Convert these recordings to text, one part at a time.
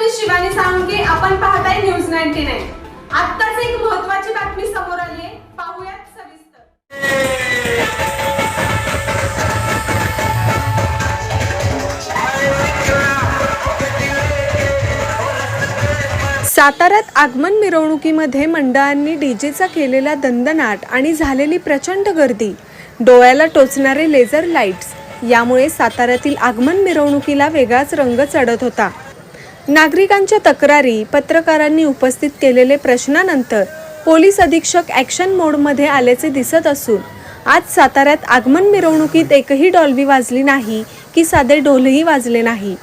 मी शिवानी सांगे आपण पाहताय न्यूज नाईन्टी नाईन. आत्ताच एक महत्वाची बातमी समोर आली आहे पाहूयात सविस्तर. साताऱ्यात आगमन मिरवणुकीमध्ये मंडळांनी डीजेचा केलेला दंदनाट आणि झालेली प्रचंड गर्दी. डोळ्याला टोचणारे लेझर लाईट्स. यामुळे साताऱ्यातील आगमन मिरवणुकीला वेगळाच रंग चढत होता. नागरिकांच्या तक्रारी पत्रकारांनी उपस्थित केलेले प्रश्नानंतर पोलीस अधीक्षक ॲक्शन मोडमध्ये आल्याचे दिसत असून आज साताऱ्यात आगमन मिरवणुकीत एकही डॉल्बी वाजली नाही की साधे ढोलही वाजले नाही.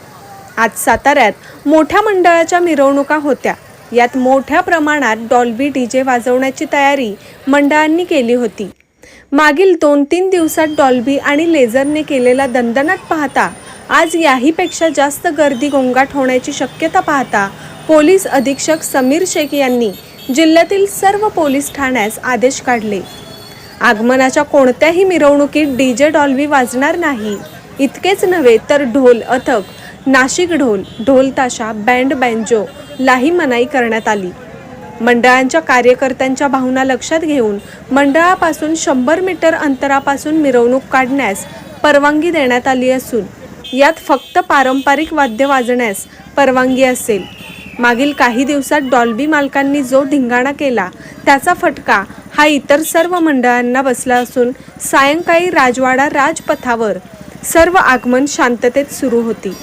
आज साताऱ्यात मोठ्या मंडळाच्या मिरवणुका होत्या. यात मोठ्या प्रमाणात डॉल्बी डीजे वाजवण्याची तयारी मंडळांनी केली होती. मागील दोन तीन दिवसात डॉल्बी आणि लेझरने केलेला दणदणाट पाहता आज याहीपेक्षा जास्त गर्दी गोंगाट होण्याची शक्यता पाहता पोलीस अधीक्षक समीर शेख यांनी जिल्ह्यातील सर्व पोलीस ठाण्यास आदेश काढले. आगमनाच्या कोणत्याही मिरवणुकीत डीजे डॉल्बी वाजणार नाही. इतकेच नव्हे तर ढोल अथक नाशिक ढोल ढोल ताशा बँड बँजो लाही मनाई करण्यात आली. मंडळांच्या कार्यकर्त्यांच्या भावना लक्षात घेऊन मंडळापासून शंभर मीटर अंतरापासून मिरवणूक काढण्यास परवानगी देण्यात आली असून यात फक्त पारंपरिक वाद्य वाजण्यास परवानगी असेल. मागील काही दिवसात डॉल्बी मालकांनी जो धिंगाणा केला त्याचा फटका हा इतर सर्व मंडळांना बसला असून सायंकाळी राजवाडा राजपथावर सर्व आगमन शांततेत सुरू होती.